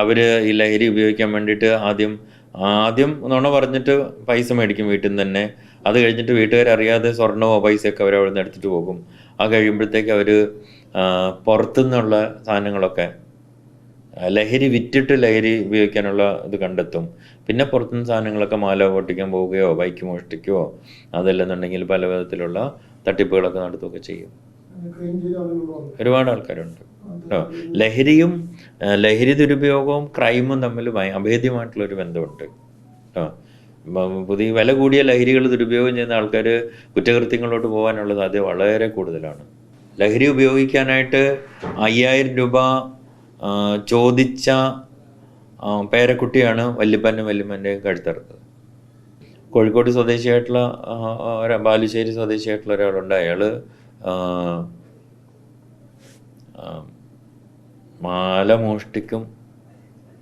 അവർ ഈ ലഹരി ഉപയോഗിക്കാൻ വേണ്ടിയിട്ട് ആദ്യം ആദ്യം നുണ പറഞ്ഞിട്ട് പൈസ മേടിക്കും വീട്ടിൽ നിന്ന് തന്നെ. അത് കഴിഞ്ഞിട്ട് വീട്ടുകാരറിയാതെ സ്വർണമോ പൈസയൊക്കെ അവർ അവിടെ നിന്ന് എടുത്തിട്ട് പോകും. ആ കഴിയുമ്പോഴത്തേക്ക് അവർ പുറത്തുനിന്നുള്ള സാധനങ്ങളൊക്കെ ലഹരി വിറ്റിട്ട് ലഹരി ഉപയോഗിക്കാനുള്ള ഇത് കണ്ടെത്തും. പിന്നെ പുറത്തുനിന്ന് സാധനങ്ങളൊക്കെ മാല പൊട്ടിക്കാൻ പോവുകയോ ബൈക്ക് മോഷ്ടിക്കുകയോ അതല്ലെന്നുണ്ടെങ്കിൽ പല വിധത്തിലുള്ള തട്ടിപ്പുകളൊക്കെ നടത്തുകയൊക്കെ ചെയ്യും. ഒരുപാട് ആൾക്കാരുണ്ട്. കേട്ടോ ലഹരിയും ലഹരി ദുരുപയോഗവും ക്രൈമും തമ്മിൽ അഭേദ്യമായിട്ടുള്ള ഒരു ബന്ധമുണ്ട്. കേട്ടോ പുതിയ വില കൂടിയ ലഹരികൾ ദുരുപയോഗം ചെയ്യുന്ന ആൾക്കാർ കുറ്റകൃത്യങ്ങളിലോട്ട് പോകാനുള്ള സാധ്യത വളരെ കൂടുതലാണ്. ലഹരി ഉപയോഗിക്കാനായിട്ട് അയ്യായിരം രൂപ ചോദിച്ച പേരക്കുട്ടിയാണ് വല്യപ്പന്റെ വല്യമ്മന്റെ കഴുത്തറുത്തത് കോഴിക്കോട് സ്വദേശിയായിട്ടുള്ള ബാലുശ്ശേരി സ്വദേശിയായിട്ടുള്ള ഒരാളുണ്ട്. അയാൾ മാല മോഷ്ടിക്കും.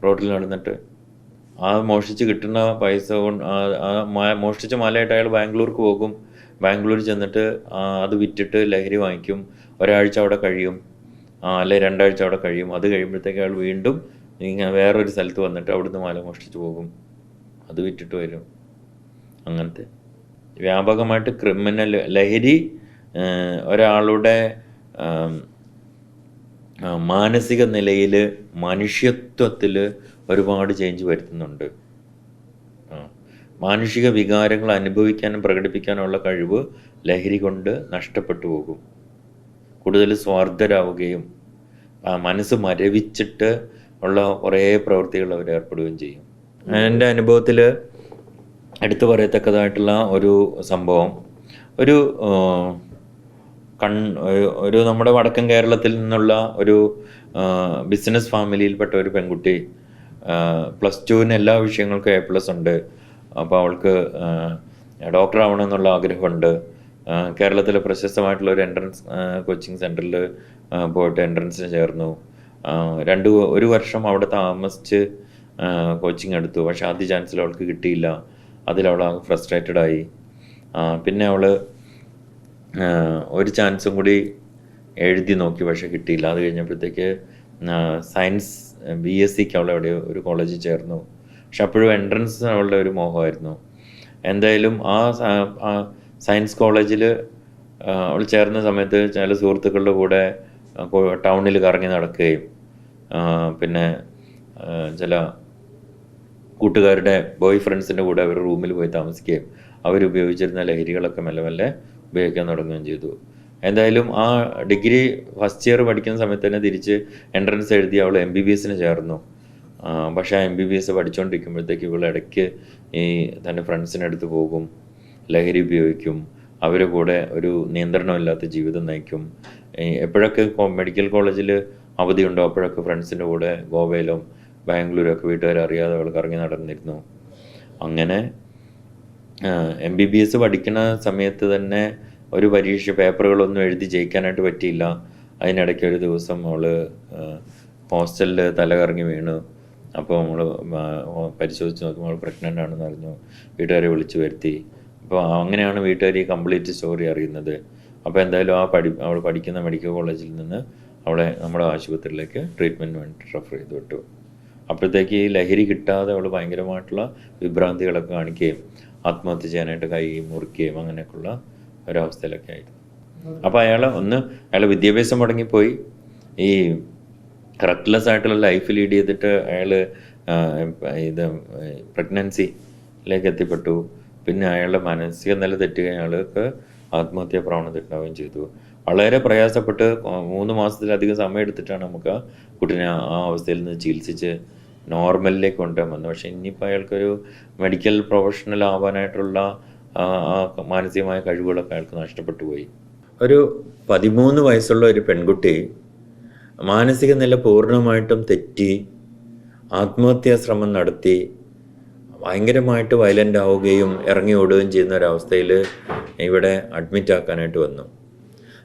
റോഡിൽ നടന്നിട്ട്. ആ മോഷ്ടിച്ച് കിട്ടുന്ന പൈസ കൊണ്ട് ആ- മോഷ്ടിച്ച മാലയായിട്ട് അയാൾ ബാംഗ്ലൂർക്ക് പോകും. ബാംഗ്ലൂർ ചെന്നിട്ട് അത് വിറ്റിട്ട് ലഹരി വാങ്ങിക്കും. ഒരാഴ്ച അവിടെ കഴിയും. അല്ലെ രണ്ടാഴ്ച അവിടെ കഴിയും. അത് കഴിയുമ്പോഴത്തേക്ക് അയാൾ വീണ്ടും ഇങ്ങനെ വേറൊരു സ്ഥലത്ത് വന്നിട്ട് അവിടുന്ന് മാല മോഷ്ടിച്ച് പോകും. അത് വിറ്റിട്ട് വരും. അങ്ങനത്തെ. വ്യാപകമായിട്ട് ക്രിമിനൽ ലഹരി ഒരാളുടെ മാനസിക നിലയിൽ മനുഷ്യത്വത്തിൽ ഒരുപാട് ചേഞ്ച് വരുത്തുന്നുണ്ട്. മാനുഷിക വികാരങ്ങൾ അനുഭവിക്കാനും പ്രകടിപ്പിക്കാനുള്ള കഴിവ് ലഹരി കൊണ്ട് നഷ്ടപ്പെട്ടു പോകും. കൂടുതൽ സ്വാർത്ഥരാവുകയും മനസ്സ് മരവിച്ചിട്ട് ഉള്ള കുറേ പ്രവൃത്തികൾ അവർ ഏർപ്പെടുകയും ചെയ്യും. എന്റെ അനുഭവത്തിൽ എടുത്തു പറയത്തക്കതായിട്ടുള്ള ഒരു സംഭവം. ഒരു കൺ ഒരു- നമ്മുടെ വടക്കൻ കേരളത്തിൽ നിന്നുള്ള ഒരു ബിസിനസ് ഫാമിലിയിൽപ്പെട്ട ഒരു പെൺകുട്ടി പ്ലസ് ടുവിന് എല്ലാ വിഷയങ്ങൾക്കും എ പ്ലസ് ഉണ്ട്. അപ്പോൾ അവൾക്ക് ഡോക്ടർ ആവണമെന്നുള്ള ആഗ്രഹമുണ്ട്. കേരളത്തിലെ പ്രശസ്തമായിട്ടുള്ള ഒരു എൻട്രൻസ് കോച്ചിങ് സെന്ററിൽ പോയിട്ട് എൻട്രൻസിന് ചേർന്നു. രണ്ട് ഒരു വർഷം അവിടെ താമസിച്ച് കോച്ചിങ് എടുത്തു. പക്ഷെ ആദ്യ ചാൻസിൽ അവൾക്ക് കിട്ടിയില്ല. അതിൽ അവൾ ഫ്രസ്ട്രേറ്റഡ് ആയി. പിന്നെ അവൾ ഒരു ചാൻസും കൂടി എഴുതി നോക്കി പക്ഷെ കിട്ടിയില്ല. അത് കഴിഞ്ഞപ്പോഴത്തേക്ക് സയൻസ് ബി എസ് സിക്ക് അവൾ എവിടെ ഒരു കോളേജിൽ ചേർന്നു. പക്ഷെ അപ്പോഴും എൻട്രൻസ് അവളുടെ ഒരു മോഹമായിരുന്നു. എന്തായാലും ആ സയൻസ് കോളേജിൽ അവൾ ചേർന്ന സമയത്ത് ചില സുഹൃത്തുക്കളുടെ കൂടെ ടൗണിൽ കറങ്ങി നടക്കുകയും പിന്നെ ചില കൂട്ടുകാരുടെ ബോയ് ഫ്രണ്ട്സിന്റെ കൂടെ അവർ റൂമിൽ പോയി താമസിക്കുകയും അവരുപയോഗിച്ചിരുന്ന ലഹരികളൊക്കെ മെല്ലെ മെല്ലെ ഉപയോഗിക്കാൻ തുടങ്ങുകയും ചെയ്തു. എന്തായാലും ആ ഡിഗ്രി ഫസ്റ്റ് ഇയർ പഠിക്കുന്ന സമയത്ത് തന്നെ തിരിച്ച് എൻട്രൻസ് എഴുതി അവൾ എം ബി ബി എസിന് ചേർന്നു. പക്ഷെ ആ എം ബി ബി എസ് പഠിച്ചുകൊണ്ടിരിക്കുമ്പോഴത്തേക്ക് ഇവൾ ഇടയ്ക്ക് ഈ തന്റെ ഫ്രണ്ട്സിനടുത്ത് പോകും ലഹരി ഉപയോഗിക്കും അവരെ കൂടെ ഒരു നിയന്ത്രണമില്ലാത്ത ജീവിതം നയിക്കും. എപ്പോഴൊക്കെ മെഡിക്കൽ കോളേജിൽ അവധിയുണ്ടോ അപ്പോഴൊക്കെ ഫ്രണ്ട്സിന്റെ കൂടെ ഗോവയിലും ബാംഗ്ലൂരും ഒക്കെ വീട്ടുകാർ അറിയാതെ അവൾ കറങ്ങി നടന്നിരുന്നു. അങ്ങനെ എം ബി ബി എസ് പഠിക്കുന്ന സമയത്ത് തന്നെ ഒരു പരീക്ഷ പേപ്പറുകളൊന്നും എഴുതി ജയിക്കാനായിട്ട് പറ്റിയില്ല. അതിനിടയ്ക്ക് ഒരു ദിവസം അവൾ ഹോസ്റ്റലിൽ തലകറങ്ങി വീണു. അപ്പോൾ നമ്മൾ പരിശോധിച്ച് നോക്കുമ്പോൾ അവൾ പ്രഗ്നന്റ് ആണെന്ന് അറിഞ്ഞു. വീട്ടുകാരെ വിളിച്ചു വരുത്തി. അപ്പോൾ അങ്ങനെയാണ് വീട്ടുകാർ ഈ കംപ്ലീറ്റ് സ്റ്റോറി അറിയുന്നത്. അപ്പോൾ എന്തായാലും ആ പഠി അവൾ പഠിക്കുന്ന മെഡിക്കൽ കോളേജിൽ നിന്ന് അവളെ നമ്മുടെ ആശുപത്രിയിലേക്ക് ട്രീറ്റ്മെന്റ് വേണ്ടി റെഫർ ചെയ്ത് വിട്ടു. അപ്പോഴത്തേക്ക് ഈ ലഹരി കിട്ടാതെ അവൾ ഭയങ്കരമായിട്ടുള്ള വിഭ്രാന്തികളൊക്കെ കാണിക്കുകയും ആത്മഹത്യ ചെയ്യാനായിട്ട് കൈ മുറിക്കുകയും അങ്ങനെയൊക്കെയുള്ള ഒരവസ്ഥയിലൊക്കെ ആയിരുന്നു. അപ്പോൾ അയാൾ ഒന്ന് അയാൾ വിദ്യാഭ്യാസം മുടങ്ങിപ്പോയി. ഈ റെക്ലെസ് ആയിട്ടുള്ള ലൈഫ് ലീഡ് ചെയ്തിട്ട് അയാൾ ഇത് പ്രഗ്നൻസിയിലേക്ക് എത്തിപ്പെട്ടു. പിന്നെ അയാളുടെ മാനസിക നില തെറ്റുകയും അയാൾക്ക് ആത്മഹത്യാ പ്രവണത ഉണ്ടാവുകയും ചെയ്തു. വളരെ പ്രയാസപ്പെട്ട് മൂന്ന് മാസത്തിലധികം സമയം എടുത്തിട്ടാണ് നമുക്ക് കുട്ടീനെ ആ അവസ്ഥയിൽ നിന്ന് ചികിത്സിച്ച് നോർമലിലേക്ക് കൊണ്ടുവരാൻ വന്നത് പക്ഷേ ഇനിയിപ്പോൾ അയാൾക്കൊരു മെഡിക്കൽ പ്രൊഫഷണൽ ആവാനായിട്ടുള്ള മാനസികമായ കഴിവുകളൊക്കെ അയാൾക്ക് നഷ്ടപ്പെട്ടു പോയി. ഒരു പതിമൂന്ന് വയസ്സുള്ള ഒരു പെൺകുട്ടി മാനസിക നില പൂർണമായിട്ടും തെറ്റി ആത്മഹത്യാ ശ്രമം നടത്തി ഭയങ്കരമായിട്ട് വയലന്റ് ആവുകയും ഇറങ്ങി ഓടുകയും ചെയ്യുന്ന ഒരവസ്ഥയിൽ ഇവിടെ അഡ്മിറ്റ് ആക്കാനായിട്ട് വന്നു.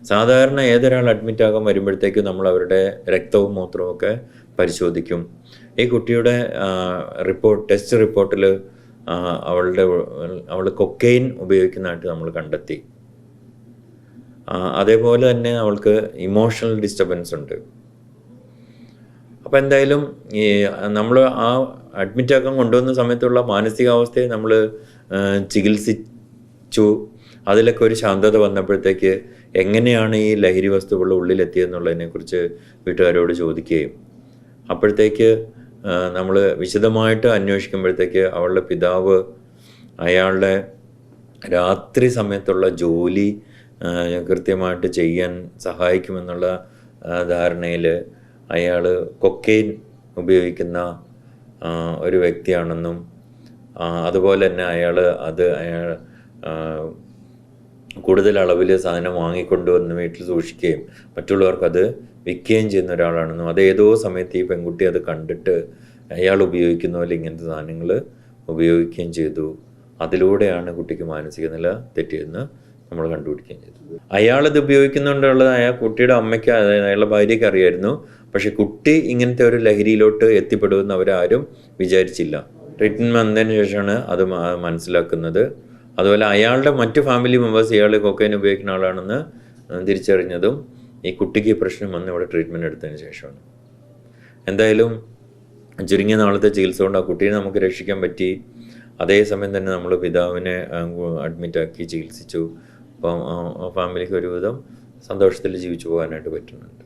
സാധാരണ ഏതൊരാൾ അഡ്മിറ്റ് ആകാൻ വരുമ്പോഴത്തേക്കും നമ്മൾ അവരുടെ രക്തവും മൂത്രവും ഒക്കെ പരിശോധിക്കും. ഈ കുട്ടിയുടെ റിപ്പോർട്ട് ടെസ്റ്റ് റിപ്പോർട്ടിൽ അവളുടെ അവൾ കൊക്കെയിൻ ഉപയോഗിക്കുന്നതായിട്ട് നമ്മൾ കണ്ടെത്തി. അതേപോലെ തന്നെ അവൾക്ക് ഇമോഷണൽ ഡിസ്റ്റർബൻസ് ഉണ്ട്. അപ്പോൾ എന്തായാലും ഈ നമ്മൾ ആ അഡ്മിറ്റാക്കാൻ കൊണ്ടുവന്ന സമയത്തുള്ള മാനസികാവസ്ഥയെ നമ്മൾ ചികിത്സിച്ചു. അതിലൊക്കെ ഒരു ശാന്തത വന്നപ്പോഴത്തേക്ക് എങ്ങനെയാണ് ഈ ലഹരി വസ്തുക്കളുടെ ഉള്ളിലെത്തിയെന്നുള്ളതിനെക്കുറിച്ച് വീട്ടുകാരോട് ചോദിക്കുകയും. അപ്പോഴത്തേക്ക് നമ്മൾ വിശദമായിട്ട് അന്വേഷിക്കുമ്പോഴത്തേക്ക് അവളുടെ പിതാവ് അയാളുടെ രാത്രി സമയത്തുള്ള ജോലി കൃത്യമായിട്ട് ചെയ്യാൻ സഹായിക്കുമെന്നുള്ള ധാരണയിൽ അയാൾ കൊക്കെയിൻ ഉപയോഗിക്കുന്ന ഒരു വ്യക്തിയാണെന്നും അതുപോലെ തന്നെ അയാൾ അത് അയാൾ കൂടുതൽ അളവിൽ സാധനം വാങ്ങിക്കൊണ്ടുവന്ന് വീട്ടിൽ സൂക്ഷിക്കുകയും മറ്റുള്ളവർക്കത് വിൽക്കുകയും ചെയ്യുന്ന ഒരാളാണെന്നും അത് ഏതോ സമയത്ത് ഈ പെൺകുട്ടി അത് കണ്ടിട്ട് അയാൾ ഉപയോഗിക്കുന്ന പോലെ ഇങ്ങനത്തെ സാധനങ്ങൾ ഉപയോഗിക്കുകയും ചെയ്തു. അതിലൂടെയാണ് കുട്ടിക്ക് മാനസിക നില തെറ്റിയെന്ന് നമ്മൾ കണ്ടുപിടിക്കുകയും ചെയ്തു. അയാളത് ഉപയോഗിക്കുന്നുണ്ടുള്ളത് അയാൾ കുട്ടിയുടെ അമ്മയ്ക്ക് അയാളുടെ ഭാര്യയ്ക്ക് അറിയായിരുന്നു. പക്ഷെ കുട്ടി ഇങ്ങനത്തെ ഒരു ലഹരിയിലോട്ട് എത്തിപ്പെടുമെന്ന് അവരാരും വിചാരിച്ചില്ല. ട്രീറ്റ്മെന്റ് വന്നതിന് ശേഷമാണ് അത് മനസ്സിലാക്കുന്നത്. അതുപോലെ അയാളുടെ മറ്റു ഫാമിലി മെമ്പേഴ്സ് ഇയാൾ കൊക്കൈൻ ഉപയോഗിക്കുന്ന ആളാണെന്ന് തിരിച്ചറിഞ്ഞതും ഈ കുട്ടിക്ക് പ്രശ്നം വന്ന് ഇവിടെ ട്രീറ്റ്മെന്റ് എടുത്തതിന് ശേഷമാണ്. എന്തായാലും ചുരുങ്ങിയ നാളത്തെ ചികിത്സ കൊണ്ട് ആ കുട്ടിയെ നമുക്ക് രക്ഷിക്കാൻ പറ്റി. അതേസമയം തന്നെ നമ്മൾ പിതാവിനെ അഡ്മിറ്റാക്കി ചികിത്സിച്ചു. അപ്പം ഫാമിലിക്ക് ഒരുവിധം സന്തോഷത്തിൽ ജീവിച്ചു പോകാനായിട്ട് പറ്റുന്നുണ്ട്.